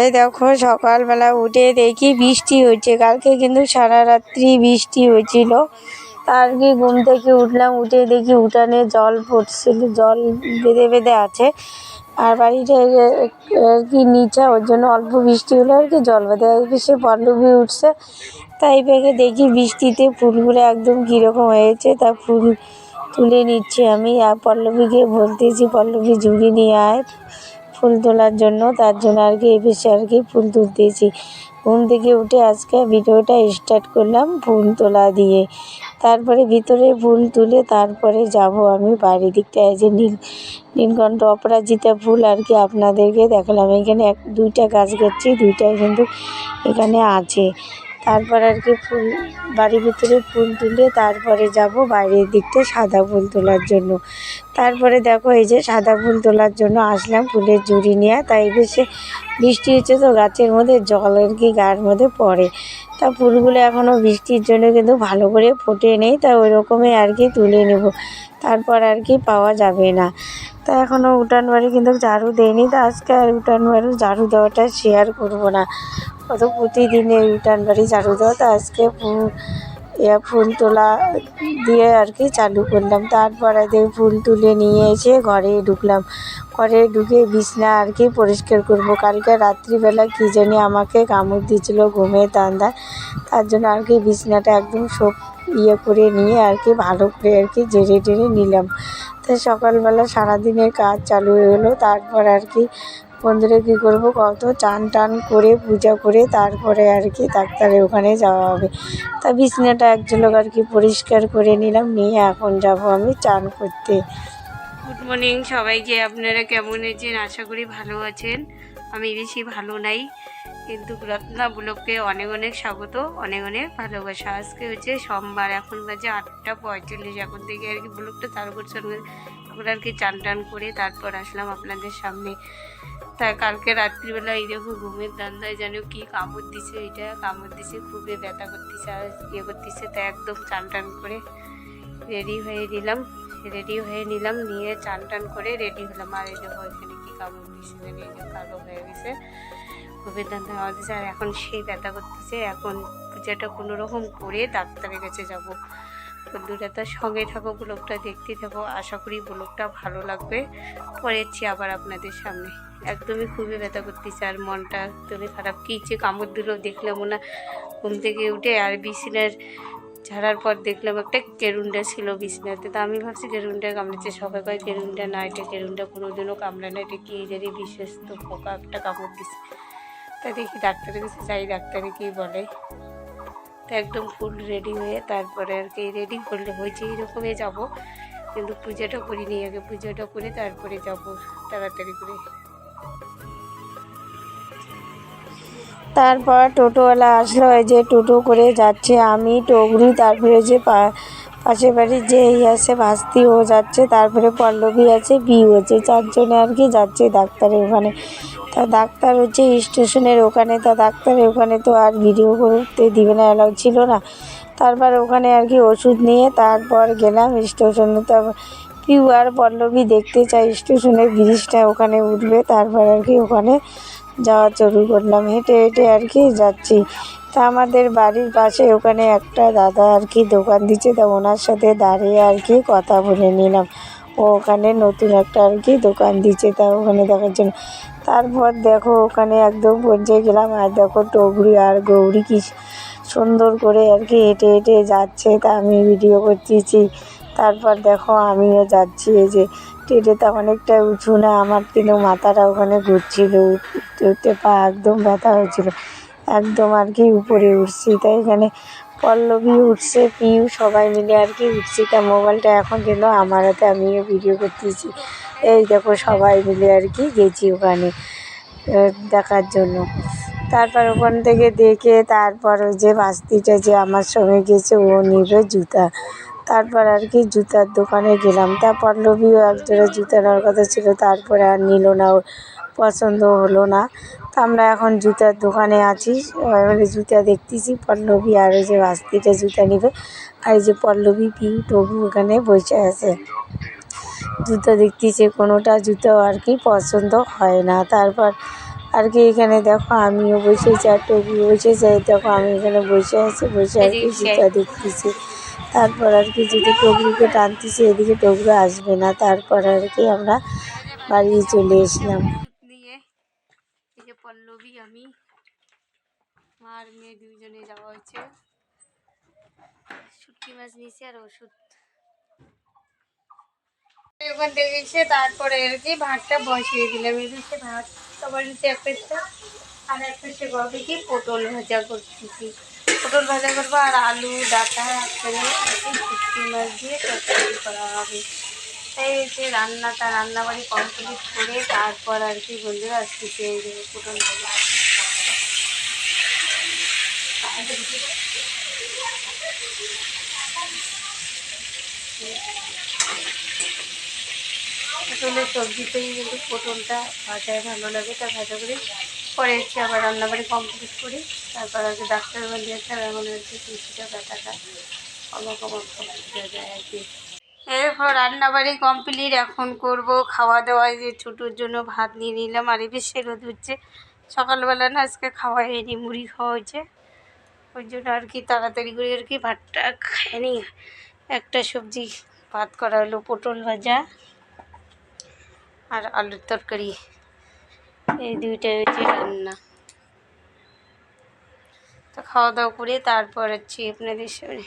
এই দেখো, সকালবেলা উঠে দেখি বৃষ্টি হচ্ছে। কালকে কিন্তু সারা রাত্রি বৃষ্টি হয়েছিল তার কি ঘুম থেকে উঠলাম, উঠে দেখি উঠানে জল পড়ছিল, জল বেঁধে বেঁধে আছে। আর বাড়িটা আর কি নিচা, ওর জন্য অল্প বৃষ্টি হলে আর কি জল বেঁধে সে পল্লবী উঠছে। তাই পেকে দেখি বৃষ্টিতে ফুলগুলো একদম কীরকম হয়েছে, তা ফুল তুলে নিচ্ছি আমি। আর পল্লবীকে বলতেছি, পল্লবী, ঝুড়ি নিয়ে আয়। ফুল তোলার জন্য, তার জন্য আর কি এসে আর কি ফুল তুলতেছি। ঘুম থেকে উঠে আজকে ভিডিওটা স্টার্ট করলাম ফুল তোলা দিয়ে। তারপরে ভিতরে ফুল তুলে তারপরে যাব আমি বাড়ির দিকটায় যে নীল, নীলকণ্ঠ অপরাজিতা ফুল আর কি আপনাদেরকে দেখালাম। এখানে এক, দুইটা গাছ করছি, দুইটাই কিন্তু এখানে আছে। তারপর আর কি ফুল, বাড়ির ভিতরে ফুল তুলে তারপরে যাব বাইরের দিকটা সাদা ফুল তোলার জন্য। তারপরে দেখো এই যে সাদা ফুল তোলার জন্য আসলাম ফুলের ঝুড়ি নিয়ে। তাই বেশি বৃষ্টি হচ্ছে তো গাছের মধ্যে, জল আর কি গায়ের মধ্যে পড়ে। তা ফুলগুলো এখনও বৃষ্টির জন্য কিন্তু ভালো করে ফোটে নেই, তা ওই রকমই আর কি তুলে নেব। তারপর আর কি পাওয়া যাবে না। তা এখনও উঠান বাড়ি কিন্তু ঝাড়ু দেয়নি, তা আজকে আর উঠান বাড়ি ঝাড়ু দেওয়াটা শেয়ার করব না। কত প্রতিদিনে উঠান বাড়ি ঝাড়ু দেওয়া তো আজকে ইয়া ফুল তোলা দিয়ে আর কি চালু করলাম। তারপরে দিয়ে ফুল তুলে নিয়ে এসে ঘরে ঢুকলাম। ঘরে ঢুকে বিছনা আর কি পরিষ্কার করব। কালকে রাত্রিবেলা কী জানি আমাকে কামড় দিয়েছিল ঘুমের দান্দা। তার জন্য আর কি বিছনাটা একদম সব ইয়ে করে নিয়ে আর কি ভালো করে আর কি জেরে টেরে নিলাম। তো সকালবেলা সারাদিনের কাজ চালু হয়ে গেলো। তারপর আর কি বন্ধুরা কী করব কত চান টান করে পূজা করে তারপরে আর কি ডাক্তারের ওখানে যাওয়া হবে। তা বিছনাটা এক ঝলক আর কি পরিষ্কার করে নিলাম, নিয়ে এখন যাব আমি চান করতে। গুড মর্নিং সবাইকে, আপনারা কেমন আছেন? আশা করি ভালো আছেন। আমি বেশি ভালো নাই, কিন্তু রত্না ব্লককে অনেক অনেক স্বাগত, অনেক অনেক ভালোবাসা। আজকে হচ্ছে সোমবার, এখন বাজে আটটা পঁয়তাল্লিশ। এখন থেকে আর কি ব্লকটা চালু করছে এখন আর কি চান টান করে তারপর আসলাম আপনাদের সামনে। তা কালকে রাত্রিবেলা এই দেখো ঘুমের দান্দায় যেন কি কামড় দিছে, এটা কামড় দিছে, খুবই ব্যথা করতেছে আর ইয়ে করতেছে, তা একদম চান টান করে রেডি হয়ে নিলাম রেডি হয়ে নিলাম, নিয়ে চান টান করে রেডি হলাম। আর এই দেখো এখানে কি কামড় জানি এই যে কালো হয়ে গেছে খুবই হওয়া দিচ্ছে আর এখন সেই ব্যথা করতেছে, এখন পূজাটা কোনো রকম করে ডাক্তারের কাছে যাব। বন্ধুরা, তার সঙ্গে থাকো ব্লগটা, দেখতে থাকো। আশা করি ব্লগটা ভালো লাগবে। পরেছি আবার আপনাদের সামনে। একদমই খুবই ব্যথা করতেছে আর মনটা একদমই খারাপ। কী যে কামড় দিল, দেখলাম না। ঘুম থেকে উঠে আর বিছানার ঝাড়ার পর দেখলাম একটা কেরুন্ডা ছিল বিছনাতে। তো আমি ভাবছি কেরুন্ডা কামড়েছে, সবাই কয় কেরুন্ডা না, এটা কেরুন্ডা, কোনোদিনও কামড়ে না, এটা কি জানি বিশেষ তো পোকা একটা কামড় দিছে। তা দেখি ডাক্তারের কাছে যাই, ডাক্তারে কী বলে। তো একদম ফুল রেডি হয়ে তারপরে আর কি রেডি করলে হয়েছে, এইরকমই যাব। কিন্তু পূজাটা করিনি, আগে পুজোটা করে তারপরে যাব তাড়াতাড়ি করে। তারপর টোটোওয়ালা আসলো যে টোটো করে যাচ্ছে, আমি, টগরি, তারপরে যে পাশের বাড়ির যে এই আছে, ভাস্তি, ও যাচ্ছে, তারপরে পল্লবী আছে, বিউ আছে, চারজনে আর কি যাচ্ছে ডাক্তারের ওখানে। তা ডাক্তার হচ্ছে স্টেশনের ওখানে, তা ডাক্তারের ওখানে তো আর ভিডিও করতে দিবে না অ্যালাউ ছিল না। তারপর ওখানে আর কি ওষুধ নিয়ে তারপর গেলাম স্টেশনে। তারপর পিউ আর পল্লবী দেখতে চাই, স্টেশনের ব্রিজটা ওখানে উঠবে, তারপর আর কি ওখানে যাওয়া শুরু করলাম। হেঁটে হেঁটে আর কি যাচ্ছি। তা আমাদের বাড়ির পাশে ওখানে একটা দাদা আর কি দোকান দিচ্ছে, তা ওনার সাথে দাঁড়িয়ে আর কি কথা বলে নিলাম। ও ওখানে নতুন একটা আর কি দোকান দিচ্ছে, তা ওখানে দেখার জন্য। তারপর দেখো, ওখানে একদম পৌঁছে গেলাম। আর দেখো, টগরি আর গৌরী কি সুন্দর করে আর কি হেঁটে হেঁটে যাচ্ছে। তা আমি ভিডিও করতেছি। তারপর দেখো, আমিও যাচ্ছি। এই যে টেটেটা অনেকটা উঁচু না, আমার কিন্তু মাথাটা ওখানে ঘুরছিল। উঠতে উঠতে পা একদম ব্যথা হয়েছিল। একদম আর কি উপরে উঠছি। তাই এখানে পল্লবী উঠছে, পিউ সবাই মিলে আর কি উঠছি। তা মোবাইলটা এখন কিন্তু আমার হাতে, আমিও ভিডিও করতেছি। এই দেখো সবাই মিলে আর কি গেছি ওখানে দেখার জন্য। তারপর ওখান থেকে দেখে তারপর ওই যে বাস্তিটা যে আমার সঙ্গে গেছে, ও নিবে জুতা। তারপর আর কি জুতার দোকানে গেলাম। তা পল্লবীও এক জোড়া জুতা নেওয়ার কথা ছিল, তারপরে আর নিল না, ওর পছন্দ হলো না। তা আমরা এখন জুতার দোকানে আছি এবারে জুতা দেখতেছি, পল্লবী আর ওই যে বাস্তিটা জুতা নিবে। আর এই যে পল্লবী, পিউ টবু ওখানে বসে আছে। জুতো দেখতেছে কোনোটা জুতো আর কি পছন্দ হয় না। তারপর আর কি এখানে দেখো আমিও বসেছি আর টুকু বসেছে দেখো আমি এখানে বসে আছি বসে আর কি জুতা দেখতেছি। তারপর আর কি যদি টগরুকে টানতেছি এদিকে টগরু আসবে না। তারপর আর কি আমরা বাড়ি চলে এসলাম পল্লবী আমি মার মেয়ে দুইজনে যাওয়া হয়েছে। শুটকি মাছ নিয়েছি আর ওষুধ ওখান থেকে এসে তারপরে আর কি ভাতটা বসিয়ে দিলাম। এদিকে ভাত, সবার নিচে এক পেটটা আর এক পেটে গবে কি পটল ভাজা করতেছি। পটল ভাজা করব আর আলু, ডাটা, একসাথে শুটকি মাছ দিয়ে তরকারি করা হবে। তাই হচ্ছে রান্নাটা, রান্নাবাড়ি কমপ্লিট করে তারপর আর কি বন্ধুরা আসতেছে এই যে পটল ভাজা। পটলের সবজিতেই কিন্তু পটলটা ভাজায় ভালো লাগে, তা ভাজা করি পরে হচ্ছে আবার রান্নাবাড়ি কমপ্লিট করি তারপর আর ডাক্তার বলে দিয়েছে আর এখন কি কিছুটা ব্যথাটা কমপ্লিট হয়ে যায় আর কি। এরপর রান্নাবাড়ি কমপ্লিট এখন করব খাওয়া দাওয়া যে ছোটোর জন্য ভাত নিয়ে নিলাম, আর এবার সে রোদ হচ্ছে সকালবেলা না আজকে খাওয়া হয়নি, মুড়ি খাওয়া হয়েছে, ওই জন্য আর কি তাড়াতাড়ি করে আর কি ভাতটা খাইনি। একটা সবজি ভাত করা হলো, পটল ভাজা আর আলুর তরকারি। এই দুইটাই হচ্ছে রান্না। তো খাওয়া দাওয়া করে তারপর হচ্ছে আপনাদের সামনে